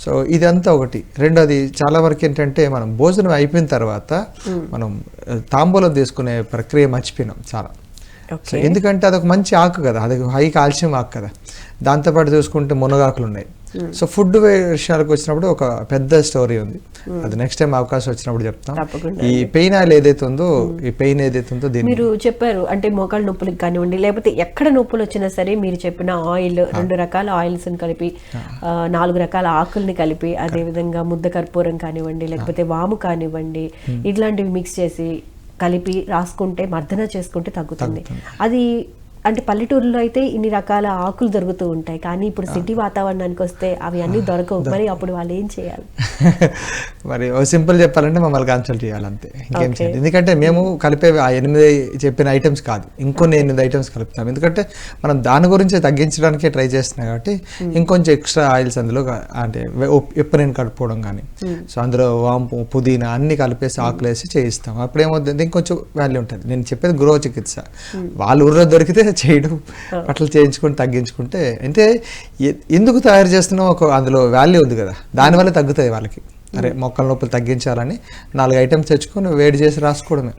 So ఇదంతా ఒకటి. రెండోది చాలా వరకు ఏంటంటే మనం భోజనం అయిపోయిన తర్వాత మనం ఆ, తాంబూలం తీసుకునే ప్రక్రియ మర్చిపోయినాం చాలా. సో ఎందుకంటే అదొక మంచి ఆకు కదా అది హై కాల్షియం ఆకు కదా. దాంతోపాటు చూసుకుంటే మునగాకులు ఉన్నాయి సో ఫుడ్ విషయాలకు వచ్చినప్పుడు ఒక పెద్ద స్టోరీ ఉంది. అది నెక్స్ట్ టైం అవకాశం వచ్చినప్పుడు చెప్తాం. ఈ పెయిన్ ఆయిల్ ఏదైతే ఉందో ఈ పెయిన్ ఏదైతే ఉందో దీన్ని మీరు చెప్పారు అంటే మోకాళ్ళ నొప్పులకు కానివ్వండి లేకపోతే ఎక్కడ నొప్పులు వచ్చినా సరే మీరు చెప్పిన ఆయిల్ రెండు రకాల ఆయిల్స్ కలిపి నాలుగు రకాల ఆకుల్ని కలిపి అదే విధంగా ముద్ద కర్పూరం కానివ్వండి లేకపోతే వాము కానివ్వండి ఇట్లాంటివి మిక్స్ చేసి కలిపి రాసుకుంటే మర్దన చేసుకుంటే తగ్గుతుంది. అది అంటే పల్లెటూరులో అయితే ఇన్ని రకాల ఆకులు దొరుకుతూ ఉంటాయి. కానీ ఇప్పుడు సిటీ వాతావరణానికి వస్తే అవి అన్ని దొరకవు. మరి అప్పుడు వాళ్ళు ఏం చేయాలి? మరి సింపుల్ చెప్పాలంటే మమ్మల్ని కన్సల్ట్ చేయాలంతే. ఇంకేం. చేయాలి? ఎందుకంటే మేము కలిపే ఆ ఎనిమిది చెప్పిన ఐటమ్స్ కాదు. ఇంకొన్ని ఎనిమిది ఐటమ్స్ కలుపుతాం ఎందుకంటే మనం దాని గురించి తగ్గించడానికే ట్రై చేస్తున్నాం కాబట్టి ఇంకొంచెం ఎక్స్ట్రా ఆయిల్స్ అందులో అంటే ఎప్పుడైనా కలుపుకోవడం కానీ సో అందులో వాంపు పుదీనా అన్ని కలిపేసి ఆకులు వేసి చేయిస్తాం. అప్పుడు ఏమవుతుంది? ఇంకొంచెం వాల్యూ ఉంటుంది. నేను చెప్పేది గృహ చికిత్స. వాళ్ళు ఊర్లో దొరికితే చేయడం అట్లా చేయించుకొని తగ్గించుకుంటే అంటే ఎందుకు తయారు చేస్తున్నాం ఒక అందులో వాల్యూ ఉంది కదా. దానివల్ల తగ్గుతాయి వాళ్ళకి. అరే మొక్కల నొప్పులు తగ్గించాలని నాలుగు ఐటమ్స్ తెచ్చుకొని వేడి చేసి రాసుకోవడమే.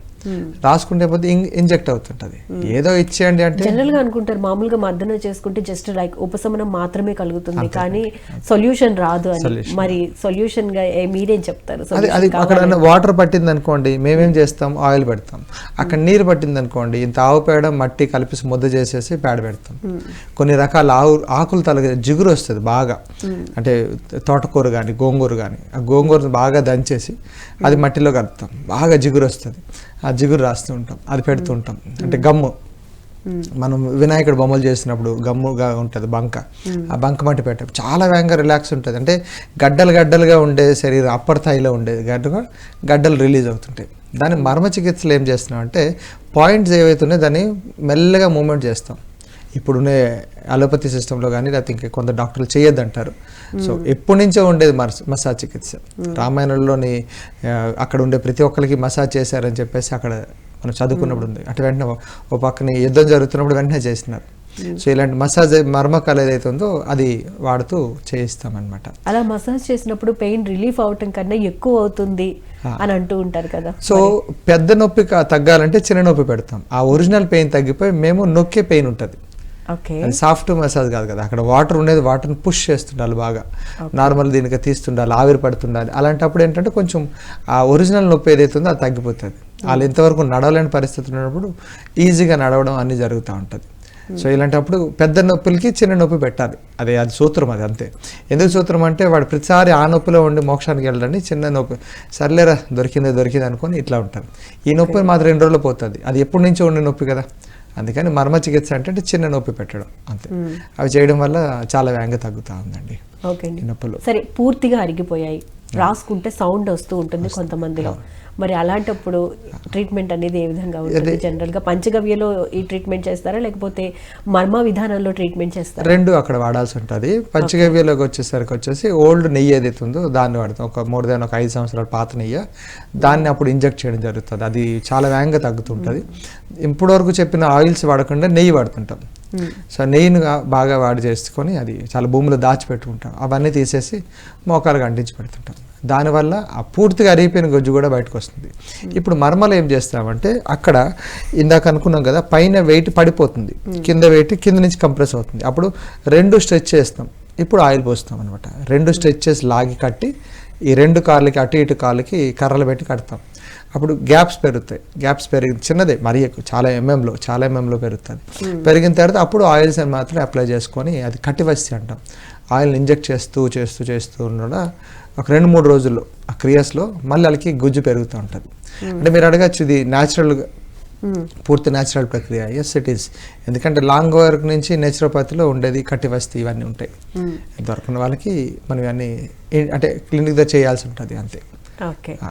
రాసుకుంటే పోతే ఇంజెక్ట్ అవుతుంటది. ఏదో ఇచ్చేయండి అంటే జనరల్గా అనుకుంటారు మామూలుగా మర్దన చేసుకుంటే జస్ట్ లైక్ ఉపశమనం మాత్రమే కలుగుతుంది కానీ సొల్యూషన్ రాదు అని. మరి సొల్యూషన్గా మీరేం చెప్తారు? అది. అక్కడ వాటర్ పట్టింది అనుకోండి మేమేం చేస్తాం? ఆయిల్ పెడతాం. అక్కడ నీరు పట్టింది అనుకోండి ఇంత ఆవు పేడ మట్టి కలిపి ముద్ద చేసేసి పేడ పెడతాం. కొన్ని రకాల ఆవు ఆకులు తలగ జిగురు వస్తుంది బాగా. అంటే తోటకూర కానీ గోంగూర కానీ ఆ గోంగూరను బాగా దంచేసి అది మట్టిలో కలుపుతాం. బాగా జిగురు వస్తుంది. ఆ జిగురు రాస్తూ ఉంటాం అది పెడుతూ ఉంటాం. అంటే గమ్ము. మనం వినాయకుడు బొమ్మలు చేసినప్పుడు గమ్ముగా ఉంటుంది బంక. ఆ బంక మట్టి పెట్టడం చాలా వేగంగా రిలాక్స్ ఉంటుంది. అంటే గడ్డలు గడ్డలుగా ఉండే శరీరం అప్పర్ స్థాయిలో ఉండేది గడ్డగా గడ్డలు రిలీజ్ అవుతుంటాయి. దాన్ని మర్మ చికిత్సలు ఏం చేస్తున్నాం అంటే పాయింట్స్ ఏవైతే ఉన్నాయో దాన్ని మెల్లగా మూమెంట్ చేస్తాం. ఇప్పుడున్న అలోపతి సిస్టంలో కానీ లేకపోతే ఇంకా కొంత డాక్టర్లు చేయొద్దంటారు. సో ఎప్పటి నుంచో ఉండేది మసాజ్ చికిత్స. రామాయణంలోని అక్కడ ఉండే ప్రతి ఒక్కరికి మసాజ్ చేశారని చెప్పేసి అక్కడ మనం చదువుకున్నప్పుడు ఉంది. అటు వెంటనే ఓ- పక్కన యుద్ధం జరుగుతున్నప్పుడు వెంటనే చేసినారు సో ఇలాంటి మసాజ్ మర్మకాలు ఏదైతే ఉందో అది వాడుతూ చేయిస్తామన్నమాట. అలా మసాజ్ చేసినప్పుడు పెయిన్ రిలీఫ్ అవటం కన్నా ఎక్కువ అవుతుంది అని అంటూ ఉంటారు కదా సో పెద్ద నొప్పి తగ్గాలంటే చిన్న నొప్పి పెడతాం. ఆ ఒరిజినల్ పెయిన్ తగ్గిపోయి మేము నొక్కే పెయిన్ ఉంటుంది. అది సాఫ్ట్ మసాజ్ కాదు కదా అక్కడ వాటర్ ఉండేది వాటర్ని పుష్ చేస్తుండాలి బాగా. నార్మల్ దీనికి తీస్తుండాలి ఆవిరి పడుతుండాలి. అలాంటప్పుడు ఏంటంటే కొంచెం ఆ ఒరిజినల్ నొప్పి ఏదైతే ఉందో అది తగ్గిపోతుంది. వాళ్ళు ఇంతవరకు నడవలేని పరిస్థితి ఉన్నప్పుడు ఈజీగా నడవడం అన్నీ జరుగుతూ ఉంటుంది. సో ఇలాంటప్పుడు పెద్ద నొప్పులకి చిన్న నొప్పి పెట్టాలి. అదే అది సూత్రం అది అంతే. ఎందుకు సూత్రం అంటే వాడు ప్రతిసారి ఆ నొప్పిలో ఉండి మోక్షానికి వెళ్ళండి చిన్న నొప్పి. సర్లేరా దొరికిందే దొరికింది అనుకొని ఇట్లా ఉంటారు. ఈ నొప్పి మాత్రం రెండు రోజులు పోతుంది. అది ఎప్పటి నుంచో ఉండే నొప్పి కదా. అందుకని మర్మ చికిత్స అంటే చిన్న నొప్పి పెట్టడం అంతే. అవి చేయడం వల్ల చాలా వేగంగా తగ్గుతూ ఉందండి. నొప్పులు. సరే పూర్తిగా అరిగిపోయాయి. రాసుకుంటే సౌండ్ వస్తూ ఉంటుంది కొంతమందిలో. మరి అలాంటప్పుడు ట్రీట్మెంట్ అనేది ఏ విధంగా ఉంటుంది? జనరల్గా పంచగవ్యలో ఈ ట్రీట్మెంట్ చేస్తారా? లేకపోతే మర్మ విధానంలో ట్రీట్మెంట్ చేస్తారా? రెండు అక్కడ వాడాల్సి ఉంటుంది. పంచగవ్యలోకి వచ్చేసరికి వచ్చేసి ఓల్డ్ నెయ్యి ఏదైతే ఉందో దాన్ని వాడతాం. ఒక మోర్ దాన్ ఒక ఐదు సంవత్సరాల పాత నెయ్యి. దాన్ని అప్పుడు ఇంజెక్ట్ చేయడం జరుగుతుంది. అది చాలా వేగంగా తగ్గుతుంటుంది. వరకు చెప్పిన ఆయిల్స్ వాడకుండా నెయ్యి వాడుతుంటాం. సో నెయ్యిని బాగా వాడి చేసుకొని అది చాలా భూమిలో దాచిపెట్టుకుంటాం. అవన్నీ తీసేసి మోకాలకు అంటించి పెడుతుంటాం. దానివల్ల ఆ పూర్తిగా అరిగిపోయిన గొజ్జు కూడా బయటకు వస్తుంది ఇప్పుడు మర్మలు ఏం చేస్తామంటే అక్కడ ఇందాక అనుకున్నాం కదా పైన వెయిట్ పడిపోతుంది. కింద వెయిట్ కింద నుంచి కంప్రెస్ అవుతుంది. అప్పుడు రెండు స్ట్రెచ్ చేస్తాం. ఇప్పుడు ఆయిల్ పోస్తాం అనమాట రెండు స్ట్రెచెస్ లాగి కట్టి ఈ రెండు కాళ్ళకి అటు ఇటు కాళ్ళకి కర్రలు పెట్టి కడతాం. అప్పుడు గ్యాప్స్ పెరుగుతాయి. గ్యాప్స్ పెరిగి చిన్నదే మరీ ఎక్కువ చాలా ఎంఎంలో చాలా ఎంఎంలో పెరుగుతుంది. పెరిగిన తర్వాత అప్పుడు ఆయిల్స్ మాత్రం అప్లై చేసుకొని అది కట్టివస్తి అంటాం. ఆయిల్ ఇంజెక్ట్ చేస్తూ చేస్తూ చేస్తూ ఉండడం ఒక రెండు మూడు రోజుల్లో ఆ క్రియాస్లో మళ్ళీ వాళ్ళకి గుజ్జు పెరుగుతూ ఉంటుంది. అంటే మీరు అడగచ్చు ఇది న్యాచురల్గా పూర్తి న్యాచురల్ ప్రక్రియ. ఎస్ ఇట్ ఈస్ ఎందుకంటే లాంగ్ వర్క్ నుంచి నేచురోపతిలో ఉండేది కట్టివస్తి ఇవన్నీ ఉంటాయి. దొరకని వాళ్ళకి మనం ఇవన్నీ అంటే క్లినిక్ దగ్గర చేయాల్సి ఉంటుంది అంతే. ఓకే